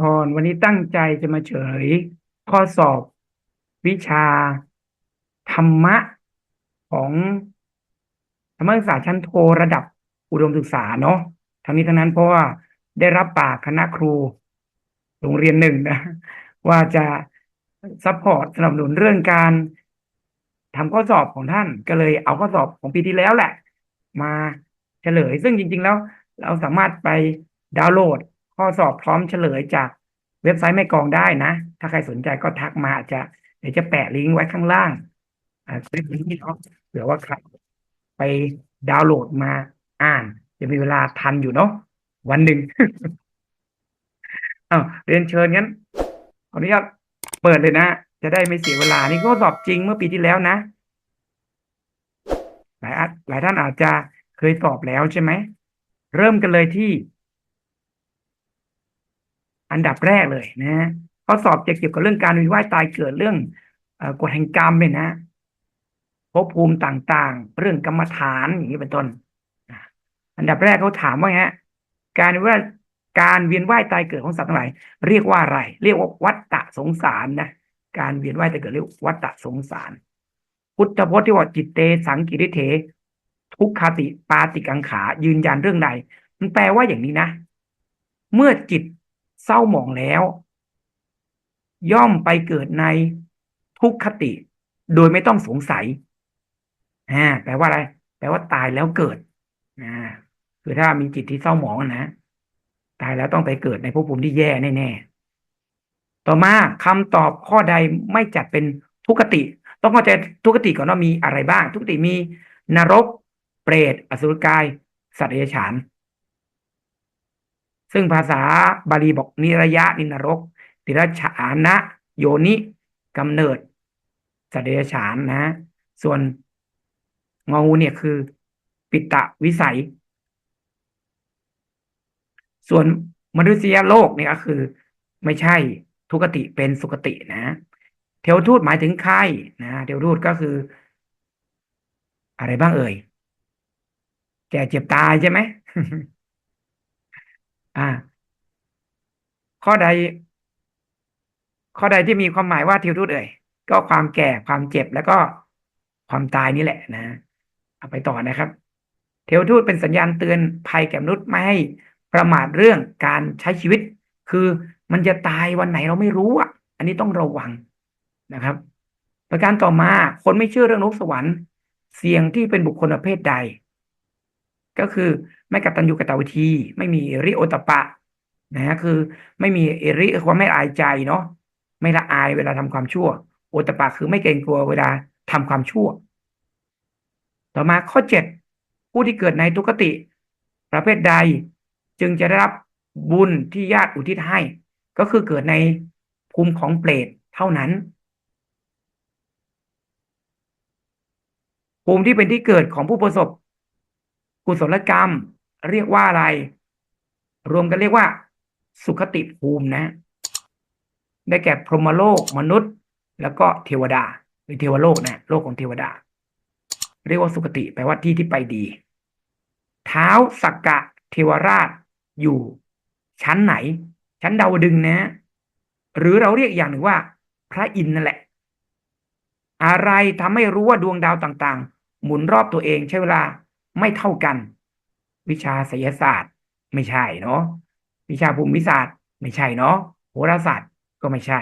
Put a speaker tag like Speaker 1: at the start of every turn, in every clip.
Speaker 1: พร วันนี้ตั้งใจจะมาเฉลยข้อสอบวิชา ธรรมะของธรรมศึกษาชั้นโทระดับอุดมศึกษาเนาะทั้งนี้ทั้งนั้นเพราะว่าได้รับปากคณะครูโรงเรียนหนึ่งนะ ว่าจะซัพพอร์ตสนับสนุนเรื่องการทำข้อสอบของท่านก็เลยเอาข้อสอบของปีที่แล้วแหละ มาเฉลย ซึ่งจริง ๆ แล้ว เราสามารถไปดาวน์โหลด ข้อสอบพร้อมเฉลยจากเว็บไซต์แม่กองได้นะ ถ้าใครสนใจก็ทักมาอาจจะเดี๋ยวจะแปะลิงก์ไว้ข้างล่างอ่าคลิปนี้เนาะเผื่อว่าใครไปดาวน์โหลดมาอ่าน จะมีเวลาทันอยู่เนาะวันหนึ่งอ้าเรียนเชิญงั้นขออนุญาตเปิดเลยนะ จะได้ไม่เสียเวลา นี่ข้อสอบจริงเมื่อปีที่แล้วนะ หลายหลายท่านอาจจะเคยสอบแล้วใช่ไหม เริ่มกันเลยที่ อันดับแรกเลยนะข้อสอบจะเกี่ยวกับเรื่องการวิว่ายตายเกิดเรื่องอกฎแห่งกรรมเนี่ยนะภพภูมิต่างๆ เรื่องกรรมฐานอย่างนี้เป็นต้น อันดับแรกเขาถามว่าไงฮะการว่าการเวียนว่ายตายเกิดของสัตว์ทั้งหลายเรียกว่าอะไร เรียกว่าวัฏฏะสงสารนะการเวียนว่ายตายเกิดเรียกวัฏฏะสงสาร พุทธพจน์ที่ว่าจิตเตสังกิริเถ ทุกขติปาติกังขา ยืนยันเรื่องใดมันแปลว่าอย่างนี้นะ เมื่อจิต เศร้าหมองแล้ว ย่อมไปเกิดในทุกขติ โดยไม่ต้องสงสัยอ่าแปลว่าอะไร แปลว่าตายแล้วเกิดอ่าคือถ้ามีจิตที่เศร้าหมองนะตายแล้วต้องไปเกิดในภพภูมิที่แย่แน่ๆต่อมาคำตอบข้อใดไม่จัดเป็นทุกขติ ต้องเข้าใจทุกขติก่อนว่ามีอะไรบ้าง ทุกขติมีนรก เปรตอสุรกาย สัตว์เดรัจฉาน ซึ่งภาษาบาลีบอกนิระยะนินรกติรฉานะโยนิกำเนิดสเดรัจฉานนะ ส่วนงองูเนี่ยคือ ปิตะวิสัย ส่วนมนุษยโลกเนี่ยก็คือ ไม่ใช่ทุกติเป็นสุกตินะ เทวทูตหมายถึงใครนะเทวทูตก็คือ อะไรบ้างเอ่ย แก่เจ็บตายใช่ไหม อ่า ข้อใด ข้อใดที่มีความหมายว่าเทวทูตเอ่ยก็ความแก่ความเจ็บแล้วก็ความตายนี่แหละนะเอาไปต่อนะครับ เทวทูตเป็นสัญญาณเตือนภัยแก่มนุษย์ไม่ให้ประมาทเรื่องการใช้ชีวิต คือมันจะตายวันไหนเราไม่รู้อะ อันนี้ต้องระวังนะครับ ประการต่อมาคนไม่เชื่อเรื่องนกสวรรค์ เสี่ยงที่เป็นบุคคลประเภทใด ก็คือไม่กตัญญูกตเวทีไม่มีริโอตปะนะฮะคือไม่มีเอริความไม่อายใจเนาะไม่ละอายเวลาทำความชั่ว โอตปะคือไม่เกรงกลัวเวลาทำความชั่ว ต่อมาข้อเจ็ดผู้ที่เกิดในทุกติ ประเภทใดจึงจะได้รับบุญที่ญาติอุทิศให้ ก็คือเกิดในภูมิของเปรตเท่านั้น ภูมิที่เป็นที่เกิดของผู้ประสบ กุศลกรรม เรียกว่าอะไร รวมกันเรียกว่า สุขติภูมินะ ได้แก่พรหมโลกมนุษย์ แล้วก็เทวดาหรือเทวโลกนะโลกของเทวดา เรียกว่าสุขติแปลว่าที่ที่ไปดี เท้าสักกะเทวราชอยู่ ชั้นไหน ชั้นดาวดึงนะ หรือเราเรียกอย่างหนึ่งว่า พระอินทร์นั่นแหละ อะไรทำให้รู้ว่าดวงดาวต่างๆ หมุนรอบตัวเองใช้เวลา ไม่เท่ากัน วิชาไสยศาสตร์ไม่ใช่เนาะวิชาภูมิศาสตร์ไม่ใช่เนาะโหราศาสตร์ก็ไม่ใช่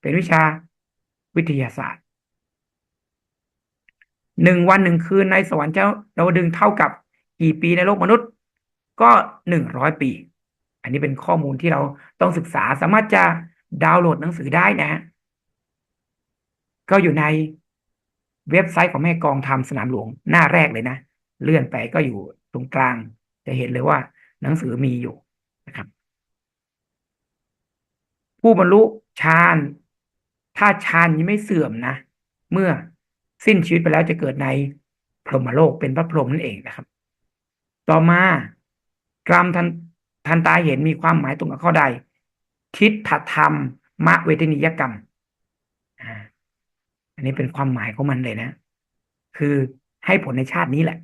Speaker 1: เป็นวิชาวิทยาศาสตร์หนึ่งวันหนึ่งคืนในสวรรค์เจ้าดาวดึงเท่ากับกี่ปีในโลกมนุษย์ ก็หนึ่งร้อยปี อันนี้เป็นข้อมูลที่เราต้องศึกษาสามารถจะดาวน์โหลดหนังสือได้นะ ก็อยู่ในเว็บไซต์ของแม่กองทำสนามหลวงหน้าแรกเลยนะ เลื่อนไปก็อยู่ตรงกลาง จะเห็นเลยว่าหนังสือมีอยู่นะครับ ผู้บรรลุฌานถ้าฌานยังไม่เสื่อมนะ เมื่อสิ้นชีวิตไปแล้วจะเกิดในพรหมโลกเป็นพระพรหมนั่นเองนะครับ ต่อมากรรมทันทันตาเห็นมีความหมายตรงกับข้อใด ทิฏฐธรรมมะเวทนิยกรรมอันนี้เป็นความหมายของมันเลยนะ คือให้ผลในชาตินี้แหละ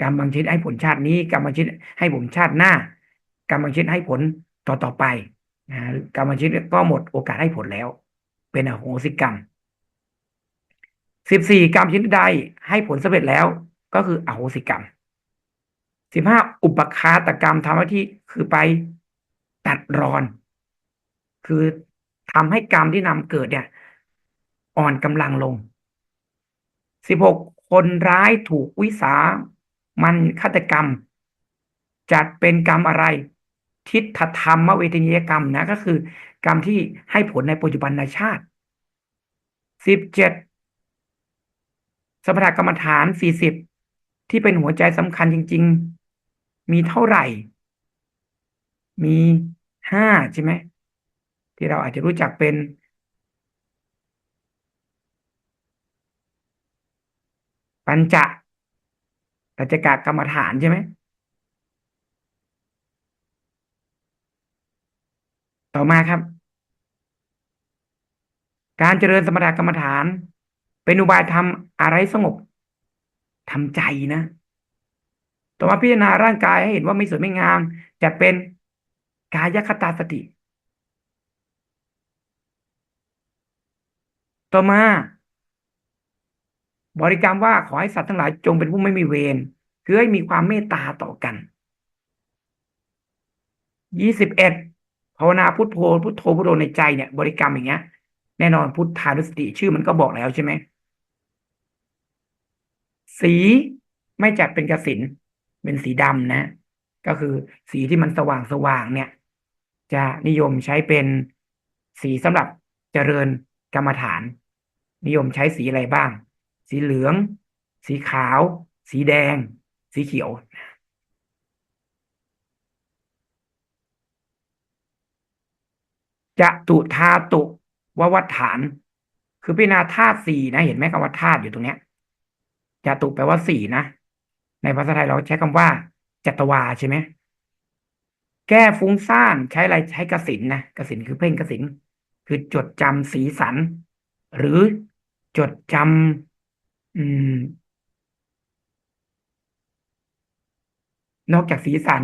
Speaker 1: กรรมบางชนิดให้ผลชาตินี้ กรรมบางชนิดให้ผลชาติหน้า กรรมบางชนิดให้ผลต่อต่อไปนะกรรมชนิดก็หมดโอกาสให้ผลแล้ว เป็นอโหสิกรรมสิบสี่กรรมชนิดใดให้ผลสำเร็จแล้ว ก็คืออโหสิกรรมสิบห้าอุปคาตกรรมทำหน้าที่คือไปตัดรอน คือทำให้กรรมที่นำเกิดเนี่ย อ่อนกำลังลงสิบหกคนร้ายถูกวิสา มันฆาตกรรม จัดเป็นกรรมอะไร ทิฏฐธรรมเวทนียกรรมนะ ก็คือ กรรมที่ให้ผลในปัจจุบันชาติสิบเจ็ดสมถกรรมฐานสี่สิบที่เป็นหัวใจสำคัญจริง ๆ มีเท่าไหร่ มีห้าใช่ไหมที่เราอาจจะรู้จักเป็นปัญจ ปัจจกกรรมฐานใช่ไหมต่อมาครับ การเจริญสมถกรรมฐาน เป็นอุบายทำอะไรสงบทำใจนะ ต่อมาพิจารณาร่างกายให้เห็นว่าไม่สวยไม่งาม จะเป็นกายคตาสติ ต่อมา บริกรรมว่าขอให้สัตว์ทั้งหลายจงเป็นผู้ไม่มีเวรคือให้มีความเมตตาต่อกันยี่สิบเอ็ดภาวนาพุทโธพุทโธพุทโธในใจเนี่ย บริกรรมอย่างเงี้ย แน่นอนพุทธานุสติชื่อมันก็บอกแล้วใช่ไหมสีไม่จัดเป็นกสินเป็นสีดำนะ ก็คือสีที่มันสว่างสว่างเนี่ย จะนิยมใช้เป็นสีสำหรับเจริญกรรมฐาน นิยมใช้สีอะไรบ้าง สีเหลือง สีขาว สีแดง สีเขียวจะตุธาตุววัฏฐาน คือพิจารณาธาตุสี่นะเห็นไหมคำว่าธาตุอยู่ตรงเนี้ยจะตุแปลว่าสี่นะ ในภาษาไทยเราใช้คำว่า จัตวาใช่ไหมแก้ฟุ้งซ่านใช้อะไรใช้กสินนะกสินคือเพ่งกสินคือจดจำสีสัน หรือจดจำ อืม นอกจากสีสัน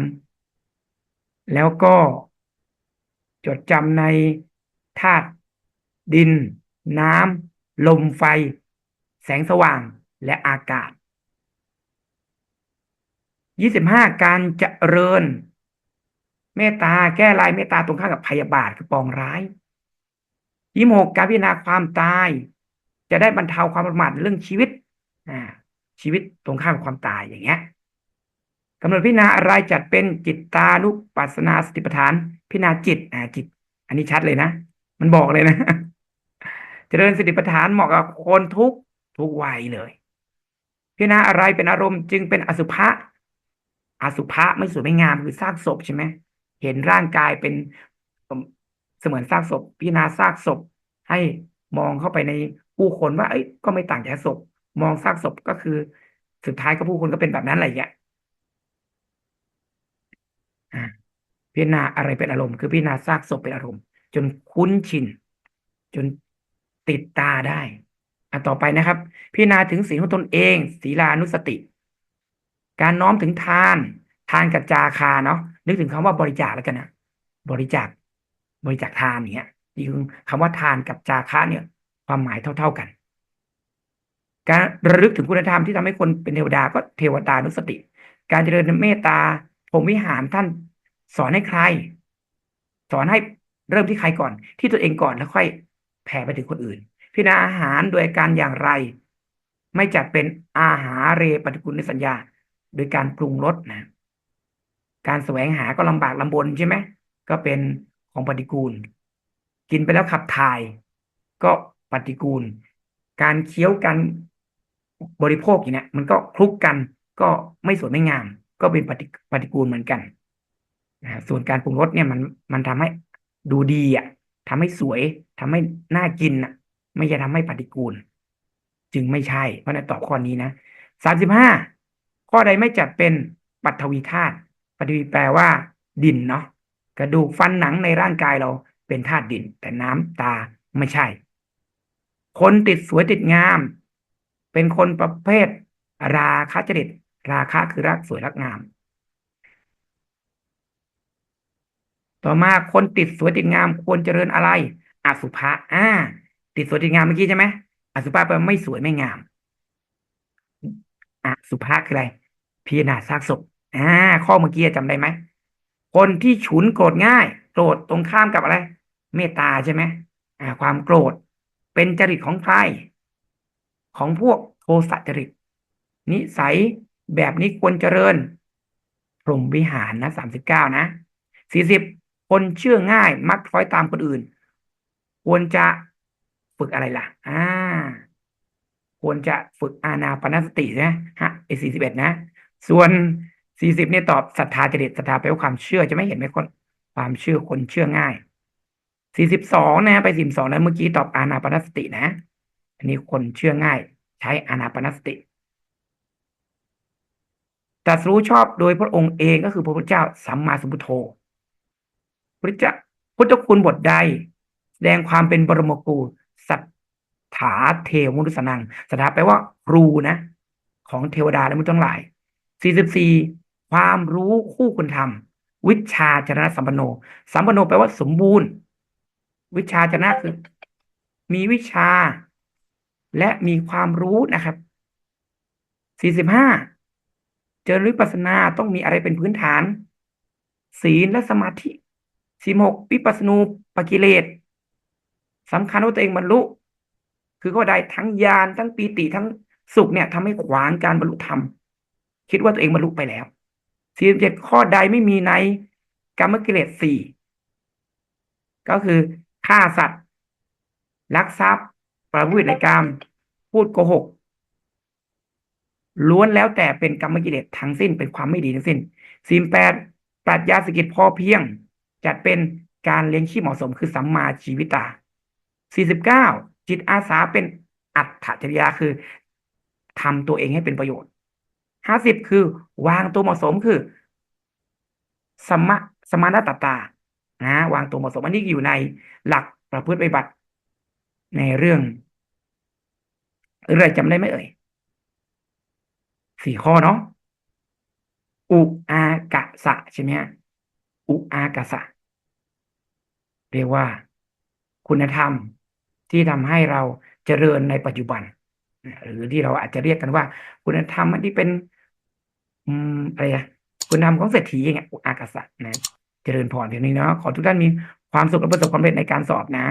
Speaker 1: แล้วก็จดจำในธาตุดิน น้ำลมไฟ แสงสว่างและอากาศยี่สิบห้าการเจริญ เมตตาแก้ลายเมตตาตรงข้ามกับพยาบาทคือปองร้ายยี่หกการพิจารณาความตาย จะได้บรรเทาความประมาทเรื่องชีวิต ชีวิตตรงข้ามกับความตายอย่างเงี้ยกำหนดพิจารณาอะไรจัดเป็นจิตตานุปัสสนาสติปัฏฐาน พิจารณาจิตอ่าจิต อันนี้ชัดเลยนะ มันบอกเลยนะเจริญสติปัฏฐานเหมาะกับคนทุกทุกวัยเลย พิจารณาอะไรเป็นอารมณ์จึงเป็นอสุภะอสุภะไม่สวยไม่งามคือซากศพใช่ไหมเห็นร่างกายเป็นเสมือนซากศพ พิจารณาซากศพ ให้มองเข้าไปในผู้คนว่า เอ้ยก็ไม่ต่างจากศพ มองซากศพก็คือ สุดท้ายก็ผู้คนก็เป็นแบบนั้นอะไรอย่างเงี้ยพิจารณาอะไรเป็นอารมณ์ คือพิจารณาซากศพเป็นอารมณ์ จนคุ้นชิน จนติดตาได้อันต่อไปนะครับ พิจารณาถึงศีลของตนเองศีลานุสติ การน้อมถึงทาน ทานกับจาคาเนาะนึกถึงคำว่าบริจาคแล้วกันนะบริจาคบริจาคทานอย่างเงี้ยนี่คือคำว่าทานกับจาคะเนี่ย ความหมายเท่า ๆกัน การระลึกถึงคุณธรรมที่ทำให้คนเป็นเทวดาก็เทวตานุสติ การเจริญเมตตาผมวิหารท่านสอนให้ใคร สอนให้เริ่มที่ใครก่อน ที่ตัวเองก่อนแล้วค่อยแผ่ไปถึงคนอื่น พิจารณาอาหารโดยการอย่างไร ไม่จัดเป็นอาหารเรปฏิกุลในสัญญา โดยการปรุงรสนะ การแสวงหาก็ลำบากลำบนใช่ไหมก็เป็นของปฏิกูล กินไปแล้วขับถ่าย ก็ปฏิกูล การเคี้ยวกัน บริโภคอย่างนี้มันก็คลุกกันก็ไม่สวยไม่งาม ก็เป็นปฏิปฏิกูลเหมือนกันนะส่วนการปรุงรสเนี่ยมันมันทำให้ดูดีอะทำให้สวยทำให้น่ากินอะ ไม่จะทำให้ปฏิกูล จึงไม่ใช่ เพราะนั้นตอบข้อนี้นะสามสิบห้าข้อใดไม่จัดเป็นปัทวีธาตุปัทวีแปลว่า ดินเนาะกระดูกฟันหนังในร่างกายเราเป็นธาตุดิน แต่น้ำตาไม่ใช่ คนติดสวยติดงาม เป็นคนประเภท ราคะจริต ราคะคือรักสวยรักงาม ต่อมาคนติดสวยติดงามควรเจริญอะไรอสุภะอ่า ติดสวยติดงามเมื่อกี้ใช่ไหมอสุภะแปลไม่สวยไม่งามอสุภะคืออะไรพิจารณาซากศพอ่า ข้อเมื่อกี้จำได้ไหมคนที่ฉุนโกรธง่าย โกรธตรงข้ามกับอะไร เมตตาใช่ไหมอ่า ความโกรธเป็นจริตของใคร ของพวกโทสะจริต นิสัยแบบนี้ควรเจริญ พรหมวิหารนะสามสิบเก้านะสี่สิบคนเชื่อง่ายมักคล้อยตามคนอื่น ควรจะฝึกอะไรล่ะ อ่า ควรจะฝึกอานาปนสตินะฮะไอ้สี่สิบเอ็ดนะ ส่วนสี่สิบเนี่ยตอบศรัทธาจริตศรัทธาแปลว่าความเชื่อจะไม่เห็นไหมคน ความเชื่อคนเชื่อง่ายสี่สิบสองนะ ไปสี่สองนะเมื่อกี้ตอบอานาปนสตินะ อันนี้คนเชื่อง่ายใช้อานาปนสติตรัสรู้ชอบโดยพระองค์เองก็คือพระพุทธเจ้าสัมมาสัมพุทโธพระเจ้าพุทธคุณบทใด แสดงความเป็นบรมครูสัทธาเทวมนุษนังสัทธาแปลว่ารูนะ ของเทวดาและมนุษย์ทั้งหลาย 44 ความรู้คู่คุณธรรม วิชาจรณะสัมปันโน สัมปันโนแปลว่าสมบูรณ์ วิชาจรณะคือมีวิชา และมีความรู้นะครับ45เจริญวิปัสสนาต้องมีอะไรเป็นพื้นฐาน ศีลและสมาธิสี่หกวิปัสสนูปกิเลสสำคัญว่าตัวเองบรรลุ คือก็ได้ทั้งญาณทั้งปีติทั้งสุขเนี่ยทำให้ขวางการบรรลุธรรม คิดว่าตัวเองบรรลุไปแล้วสี่สิบเจ็ดข้อใดไม่มีในกรรมกิเลสสี่ก็คือฆ่าสัตว์ลักทรัพย์ ประพฤติในกรรม พูดโกหก ล้วนแล้วแต่เป็นกรรมกิเลสทั้งสิ้นเป็นความไม่ดีทั้งสิ้นสี่แปดปรัชญาสกิจพอเพียง จัดเป็นการเลี้ยงชีพเหมาะสมคือสัมมาชีวิตา49จิตอาสาเป็นอัตถจริยาคือทำตัวเองให้เป็นประโยชน์50คือ วางตัวเหมาะสมคือ สมะสมานตตานะวางตัวเหมาะสมอันนี้อยู่ในหลักประพฤติปฏิบัติ ในเรื่อง อะไรจำได้ไหมเอ่ยสี่ข้อเนาะอุอากะสะใช่ไหมฮะอุอากะสะ เรียกว่า คุณธรรมที่ทำให้เราเจริญในปัจจุบัน หรือที่เราอาจจะเรียกกันว่า คุณธรรมที่เป็น อืมอะไรอะคุณธรรมของเศรษฐีอย่างเงี้ยอุอากาสะนะ เจริญพรเพียงนี้เนาะขอทุกท่านมีความสุขและประสบความสำเร็จในการสอบนะ